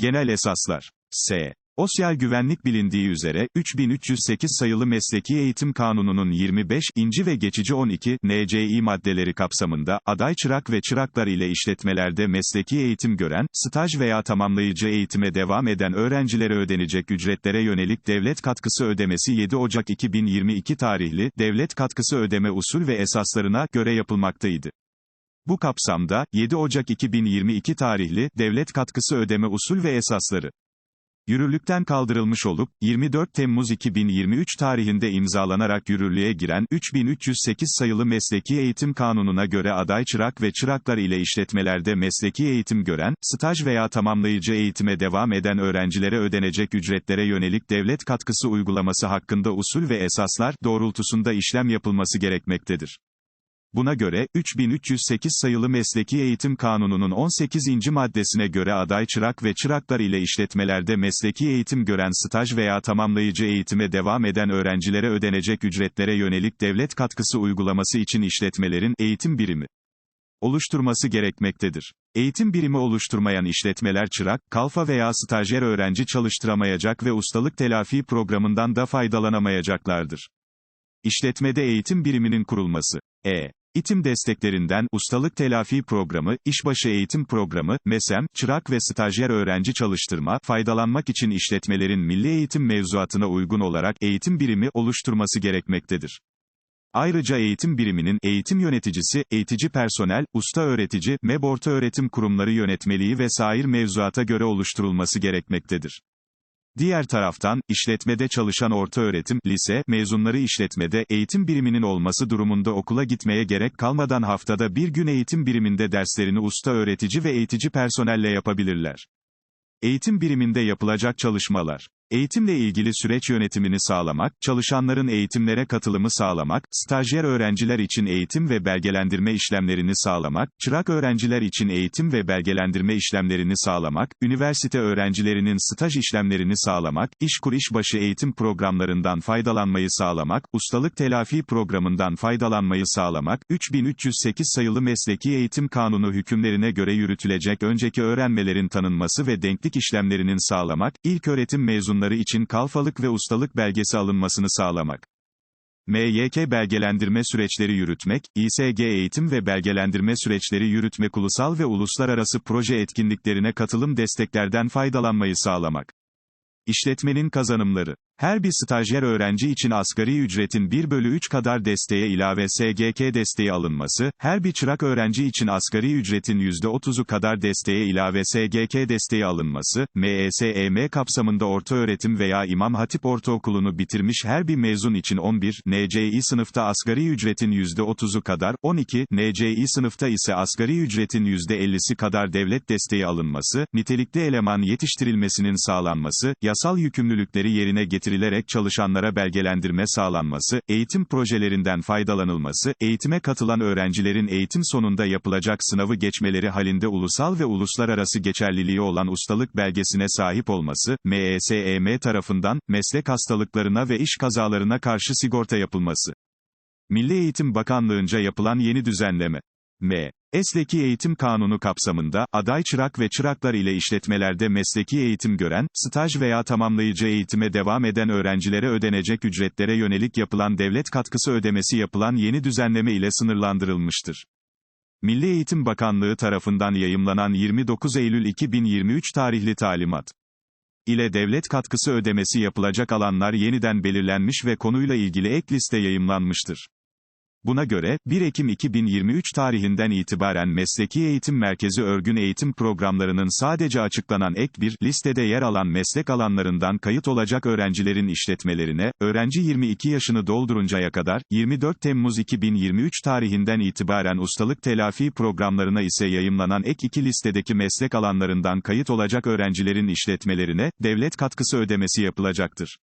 Genel esaslar. S. Sosyal güvenlik bilindiği üzere, 3308 sayılı Mesleki Eğitim Kanunu'nun 25. inci ve geçici 12. NCİ maddeleri kapsamında, aday çırak ve çıraklar ile işletmelerde mesleki eğitim gören, staj veya tamamlayıcı eğitime devam eden öğrencilere ödenecek ücretlere yönelik devlet katkısı ödemesi 7 Ocak 2022 tarihli, devlet katkısı ödeme usul ve esaslarına göre yapılmaktaydı. Bu kapsamda, 7 Ocak 2022 tarihli, devlet katkısı ödeme usul ve esasları, yürürlükten kaldırılmış olup, 24 Temmuz 2023 tarihinde imzalanarak yürürlüğe giren 3308 sayılı Mesleki Eğitim Kanunu'na göre aday çırak ve çıraklar ile işletmelerde mesleki eğitim gören, staj veya tamamlayıcı eğitime devam eden öğrencilere ödenecek ücretlere yönelik devlet katkısı uygulaması hakkında usul ve esaslar doğrultusunda işlem yapılması gerekmektedir. Buna göre, 3308 sayılı Mesleki Eğitim Kanunu'nun 18. maddesine göre aday çırak ve çıraklar ile işletmelerde mesleki eğitim gören staj veya tamamlayıcı eğitime devam eden öğrencilere ödenecek ücretlere yönelik devlet katkısı uygulaması için işletmelerin eğitim birimi oluşturması gerekmektedir. Eğitim birimi oluşturmayan işletmeler çırak, kalfa veya stajyer öğrenci çalıştıramayacak ve ustalık telafi programından da faydalanamayacaklardır. İşletmede eğitim biriminin kurulması. E. İtim desteklerinden, ustalık telafi programı, işbaşı eğitim programı, MESEM, çırak ve stajyer öğrenci çalıştırma, faydalanmak için işletmelerin milli eğitim mevzuatına uygun olarak, eğitim birimi, oluşturması gerekmektedir. Ayrıca eğitim biriminin, eğitim yöneticisi, eğitici personel, usta öğretici, MEB orta öğretim kurumları yönetmeliği ve sair mevzuata göre oluşturulması gerekmektedir. Diğer taraftan, işletmede çalışan ortaöğretim, lise, mezunları işletmede, eğitim biriminin olması durumunda okula gitmeye gerek kalmadan haftada bir gün eğitim biriminde derslerini usta öğretici ve eğitici personelle yapabilirler. Eğitim biriminde yapılacak çalışmalar. Eğitimle ilgili süreç yönetimini sağlamak, çalışanların eğitimlere katılımı sağlamak, stajyer öğrenciler için eğitim ve belgelendirme işlemlerini sağlamak, çırak öğrenciler için eğitim ve belgelendirme işlemlerini sağlamak, üniversite öğrencilerinin staj işlemlerini sağlamak, işkur işbaşı eğitim programlarından faydalanmayı sağlamak, ustalık telafi programından faydalanmayı sağlamak, 3308 sayılı Mesleki Eğitim Kanunu hükümlerine göre yürütülecek önceki öğrenmelerin tanınması ve denklik işlemlerinin sağlamak, ilköğretim mezunları için kalfalık ve ustalık belgesi alınmasını sağlamak. MYK belgelendirme süreçleri yürütmek, İSG eğitim ve belgelendirme süreçleri yürütmek ulusal ve uluslararası proje etkinliklerine katılım desteklerden faydalanmayı sağlamak. İşletmenin kazanımları. Her bir stajyer öğrenci için asgari ücretin 1 bölü 3 kadar desteğe ilave SGK desteği alınması, her bir çırak öğrenci için asgari ücretin %30'u kadar desteğe ilave SGK desteği alınması, MESEM kapsamında ortaöğretim veya İmam Hatip Ortaokulu'nu bitirmiş her bir mezun için 11, NCİ sınıfta asgari ücretin %30'u kadar, 12, NCİ sınıfta ise asgari ücretin %50'si kadar devlet desteği alınması, nitelikli eleman yetiştirilmesinin sağlanması, yasal yükümlülükleri yerine getirilecek getirilerek çalışanlara belgelendirme sağlanması, eğitim projelerinden faydalanılması, eğitime katılan öğrencilerin eğitim sonunda yapılacak sınavı geçmeleri halinde ulusal ve uluslararası geçerliliği olan ustalık belgesine sahip olması, MESEM tarafından, meslek hastalıklarına ve iş kazalarına karşı sigorta yapılması. Milli Eğitim Bakanlığı'nca yapılan yeni düzenleme. M. Esleki Eğitim Kanunu kapsamında, aday çırak ve çıraklar ile işletmelerde mesleki eğitim gören, staj veya tamamlayıcı eğitime devam eden öğrencilere ödenecek ücretlere yönelik yapılan devlet katkısı ödemesi yapılan yeni düzenleme ile sınırlandırılmıştır. Milli Eğitim Bakanlığı tarafından yayımlanan 29 Eylül 2023 tarihli talimat ile devlet katkısı ödemesi yapılacak alanlar yeniden belirlenmiş ve konuyla ilgili ek liste yayımlanmıştır. Buna göre, 1 Ekim 2023 tarihinden itibaren Mesleki Eğitim Merkezi örgün eğitim programlarının sadece açıklanan ek bir listede yer alan meslek alanlarından kayıt olacak öğrencilerin işletmelerine, öğrenci 22 yaşını dolduruncaya kadar, 24 Temmuz 2023 tarihinden itibaren ustalık telafi programlarına ise yayımlanan ek iki listedeki meslek alanlarından kayıt olacak öğrencilerin işletmelerine, devlet katkısı ödemesi yapılacaktır.